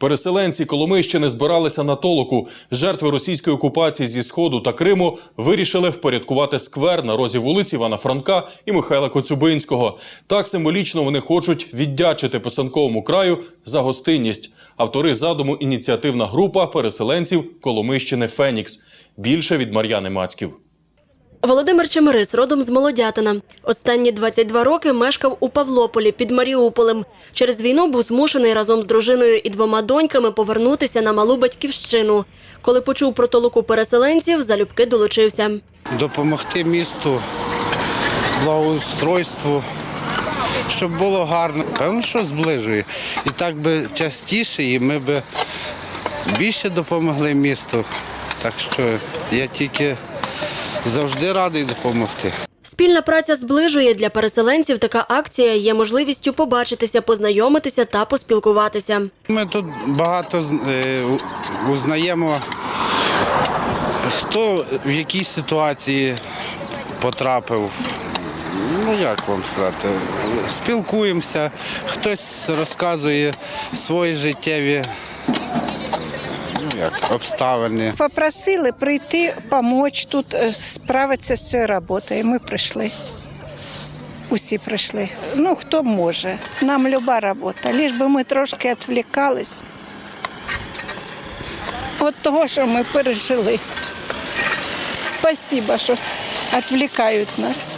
Переселенці Коломийщини збиралися на толоку. Жертви російської окупації зі сходу та Криму вирішили впорядкувати сквер на розі вулиці Івана Франка і Михайла Коцюбинського. Так символічно вони хочуть віддячити писанковому краю за гостинність. Автори задуму ініціативна група переселенців Коломийщини Фенікс. Більше від Мар'яни Мацьків. Володимир Чемерис родом з Молодятина. Останні 22 роки мешкав у Павлополі під Маріуполем. Через війну був змушений разом з дружиною і двома доньками повернутися на малу батьківщину. Коли почув про толоку переселенців, залюбки долучився. допомогти місту, благоустройству, щоб було гарно. Певно, що зближує. І так би частіше, і ми би більше допомогли місту. Так що я тільки завжди радий допомогти. Спільна праця зближує для переселенців. Така акція є можливістю побачитися, познайомитися та поспілкуватися. Ми тут багато е, узнаємо, хто в якій ситуації потрапив. Ну, як вам сказати, спілкуємося, хтось розказує свої життєві ну, як, обставини. Попросили прийти, допомогти тут е, справитися з цією роботою. І ми прийшли. Усі прийшли. Ну, хто може. Нам люба робота. Лиш би ми трошки відвлікались від того, що ми пережили. Спасибо, що відвлікають нас.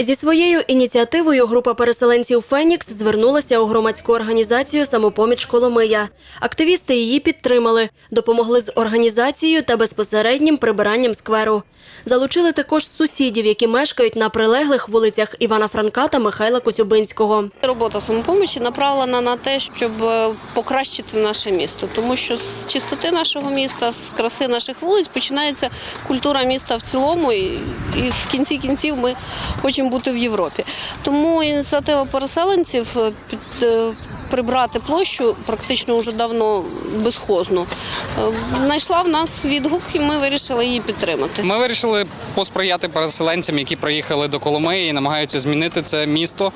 Зі своєю ініціативою група переселенців Фенікс звернулася у громадську організацію Самопоміч Коломия. Активісти її підтримали, допомогли з організацією та безпосереднім прибиранням скверу. Залучили також сусідів, які мешкають на прилеглих вулицях Івана Франка та Михайла Коцюбинського. Робота самопомочі направлена на те, щоб е, покращити наше місто, тому що з чистоти нашого міста, з краси наших вулиць починається культура міста в цілому, і в кінці кінців ми хочемо бути в Європі. Тому ініціатива переселенців е, під. Прибрати площу практично вже давно безхозну. Е, Знайшла в нас відгук, і ми вирішили її підтримати. Ми вирішили посприяти переселенцям, які приїхали до Коломиї і намагаються змінити це місто,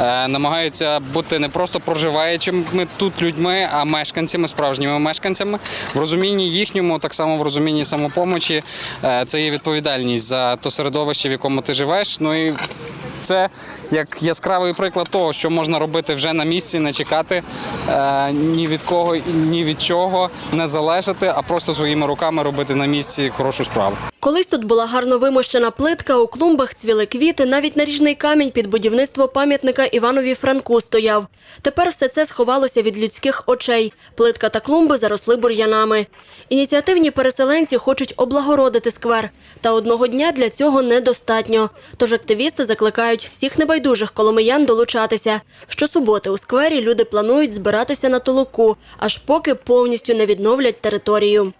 е, намагаються бути не просто проживаючими тут людьми, а мешканцями, справжніми мешканцями. В розумінні їхньому, так само в розумінні самопомочі, е, це є відповідальність за то середовище, в якому ти живеш. Ну і це як яскравий приклад того, що можна робити вже на місці, не чекати е, ні від кого, ні від чого, не залежати, а просто своїми руками робити на місці хорошу справу. Колись тут була гарно вимощена плитка, у клумбах цвіли квіти, навіть наріжний камінь під будівництво пам'ятника Іванові Франку стояв. Тепер все це сховалося від людських очей. Плитка та клумби заросли бур'янами. Ініціативні переселенці хочуть облагородити сквер. Та одного дня для цього недостатньо. Тож активісти закликають всіх небайдужих коломиян долучатися. Щосуботи у сквері люди планують збиратися на толоку, аж поки повністю не відновлять територію.